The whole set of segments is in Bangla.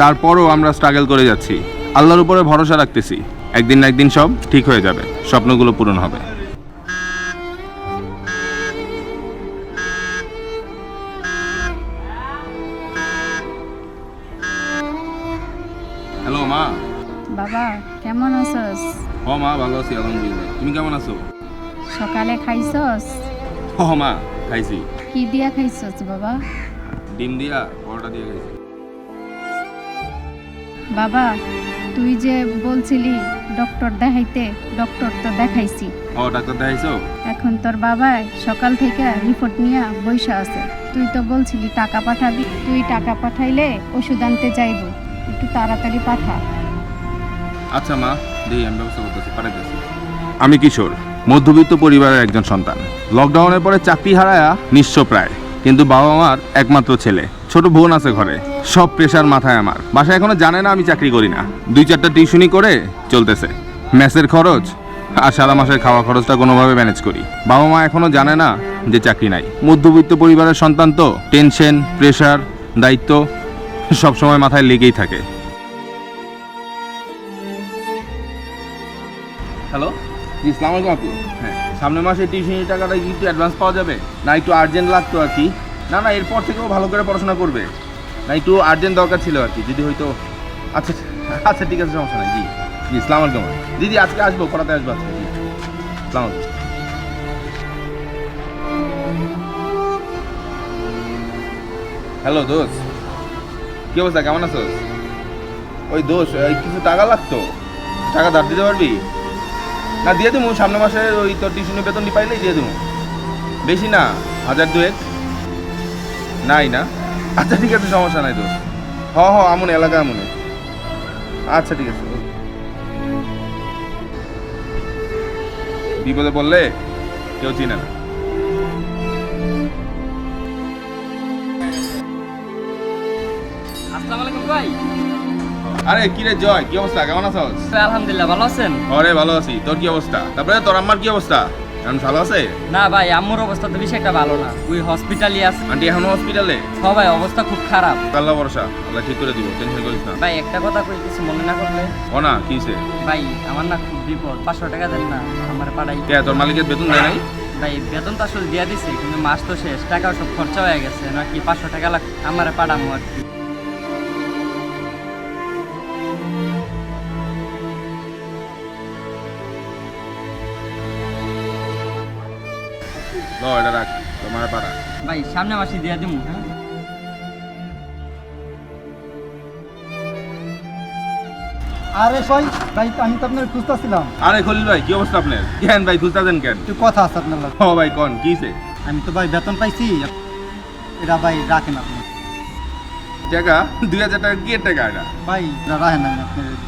তারপরও আমরা স্ট্রাগল করে যাচ্ছি। আল্লাহর উপরে ভরসা রাখতেছি। একদিন না একদিন সব ঠিক হয়ে যাবে। স্বপ্নগুলো পূরণ হবে। হ্যালো মা। বাবা কেমন আছস? ও মা ভালো আছি আলহামদুলিল্লাহ। তুমি কেমন আছো? সকালে খাইছস? ও মা খাইছি। কি দিয়া খাইছস বাবা? ডিম দিয়া পরোটা দিয়ে খাইছি। বাবা তুই যে বলছিলি ডক্টর দেখাইতে ডক্টর তো দেখাইছি। ও ডাক্তার দেখাইছো? এখন তোর বাবা সকাল থেকে রিপোর্ট নিয়ে বইসা আছে। তুই তো বলছিলি টাকা পাঠাবি তুই টাকা পাঠাইলে ওষুধ আনতে যাইব। একটু তাড়াতাড়ি পাঠা। আচ্ছা মা দেই আমি ব্যবস্থা করতেছি পাঠাইতেছি আমি কিশোর মধ্যবিত্ত পরিবারের একজন সন্তান। লকডাউনের পরে চাকরি হারায়া নিঃস্ব প্রায়। কিন্তু বাবা মার একমাত্র ছেলে। ছোট বোন আছে ঘরে। সব প্রেশার মাথায় আমার। বাসায় এখনও জানে না আমি চাকরি করি না। দুই চারটা টিউশনি করে চলতেছে। মেসের খরচ আর সারা মাসের খাওয়া খরচটা কোনোভাবে ম্যানেজ করি। বাবা মা এখনও জানে না যে চাকরি নাই। মধ্যবিত্ত পরিবারের সন্তান তো। টেনশন প্রেশার দায়িত্ব সবসময় মাথায় লেগেই থাকে। হ্যালো জি ইসলাম আলাইকুম আপু হ্যাঁ। সামনের মাসে টিউশনের টাকাটা কি একটু অ্যাডভান্স পাওয়া যাবে? না একটু আর্জেন্ট লাগতো আর কি? না না এরপর থেকেও ভালো করে পড়াশোনা করবে। না একটু আর্জেন্ট দরকার ছিল আর কি যদি হয়তো আচ্ছা আচ্ছা ঠিক আছে সমস্যা নাই জি। জি ইসলাম আলাইকুম। দিদি আজকে আসব পড়াতে আসব আজকে জি। ইসলাম আলাইকুম। হ্যালো দোষ কি অবস্থা কেমন আছো ওই দোষ কিছু টাকা লাগতো? টাকা ধার দিতে পারবি? না, দিয়ে দেবো সামনে মাসে ওই তোর টিউশনি বেতনটি পাইলেই দিয়ে দেবো বেশি না, হাজার দুয়েক। নাই না। আচ্ছা ঠিক আছে, সমস্যা নাই তো। হ হ, আমন, এলাকা আমনে। আচ্ছা ঠিক আছে। বিপদে বললে কেউ চিনে না। আসসালামু আলাইকুম ভাই। আরে কি রে জয়? কি অবস্থা? কেমন ভাই, আলহামদুলিল্লাহ ভালো আছেন? আরে ভালো আছি। তোর কি অবস্থা? তারপরে তোর আম্মার কি অবস্থা? এখন ভালো আছে? না ভাই আম্মুর অবস্থা তো বেশি একটা ভালো না। ওই হসপিটালে আছে। আন্টি এখনও হসপিটালে সবাই অবস্থা খুব খারাপ। আল্লাহ ভরসা। আল্লাহ ঠিক করে দিব টেনশন করিস না। ভাই একটা কথা কই কিছু মনে না করলে? ও না কিসে ভাই আমার না খুব বিপদ। পাঁচশো টাকা দেন না আমার পাড়াই কে তোর মালিকের বেতন দেয় নাই? ভাই বেতন তো আসলে দিয়ে দিছে কিন্তু মাস তো শেষ। টাকাও সব খরচা হয়ে গেছে নাকি পাঁচশো টাকা লাগ আমার পাড়ামো আর কি। ল এটা রাখ তোমার পাড়া ভাই সামনে মাসি দিয়ে দিমু হ্যাঁ? আরে ভাই ভাই আমি তো আপনার খুঁজতেছিলাম। আরে খলিল ভাই কি অবস্থা আপনার? কেন ভাই কেন? একটু কথা আছে আপনার। ও ভাই কোন কিসে আমি তো ভাই বেতন পাইছি এটা ভাই রাখেন আপনি। টাকা দুই হাজার টাকা কি টাকা এটা। ভাই রাখেন আমি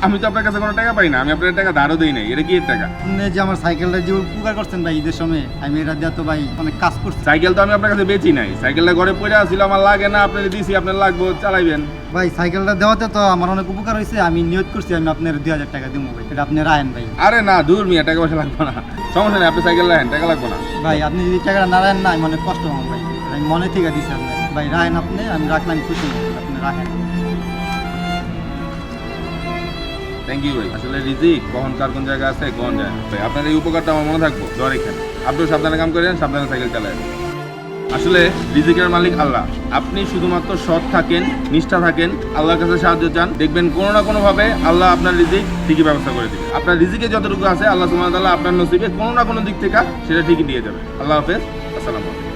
আমি তো আপনার কাছে কোনো টাকা পাই না আমি আপনার টাকা ধারও দিই নাই এটা কি টাকা। আপনি যে আমার সাইকেলটা যে উপকার করছেন ভাই ঈদের সময় আমি এটা দিয়ে তো ভাই অনেক কাজ করছি। সাইকেল তো আমি আপনার কাছে বেচি নাই সাইকেলটা ঘরে পড়ে আসছিল আমার লাগে না আপনার দিছি আপনার লাগবো চালাইবেন। ভাই সাইকেলটা দেওয়াতে তো আমার অনেক উপকার হয়েছে আমি নিয়োগ করছি আমি আপনার দুই হাজার টাকা দিব ভাই এটা আপনি রাখেন ভাই। আরে না দূর মিয়া টাকা পয়সা লাগবে না। সমস্যা নেই আপনি সাইকেল রাখেন টাকা লাগবে না। ভাই আপনি যদি টাকাটা না রাখেন না আমি অনেক কষ্ট হব ভাই আমি মনে থেকে দিচ্ছি আপনি ভাই রাখেন আপনি, আমি রাখলাম, খুশি। আপনি রাখেন। থ্যাংক ইউ ভাই। আসলে রিজিক কখন কার কোন জায়গা আছে কোন যায়। ভাই, আপনার এই উপকারটা আমার মনে থাকব দর এখানে। আপনিও সাবধানে কাম করেন, সাবধানে সাইকেল চালায় আসলে রিজিকের মালিক আল্লাহ। আপনি শুধুমাত্র সৎ থাকেন, নিষ্ঠা থাকেন, আল্লাহর কাছে সাহায্য চান। দেখবেন কোনো না কোনোভাবে আল্লাহ আপনার রিজিক ঠিকই ব্যবস্থা করে দেবে। আপনার রিজিকে যতটুকু আছে, আল্লাহ ওয়া তাআলা আপনার নসিবে কোনো না কোনো দিক থেকে সেটা ঠিকই দিয়ে যাবে। আল্লাহ হাফেজ, আসসালামু আলাইকুম।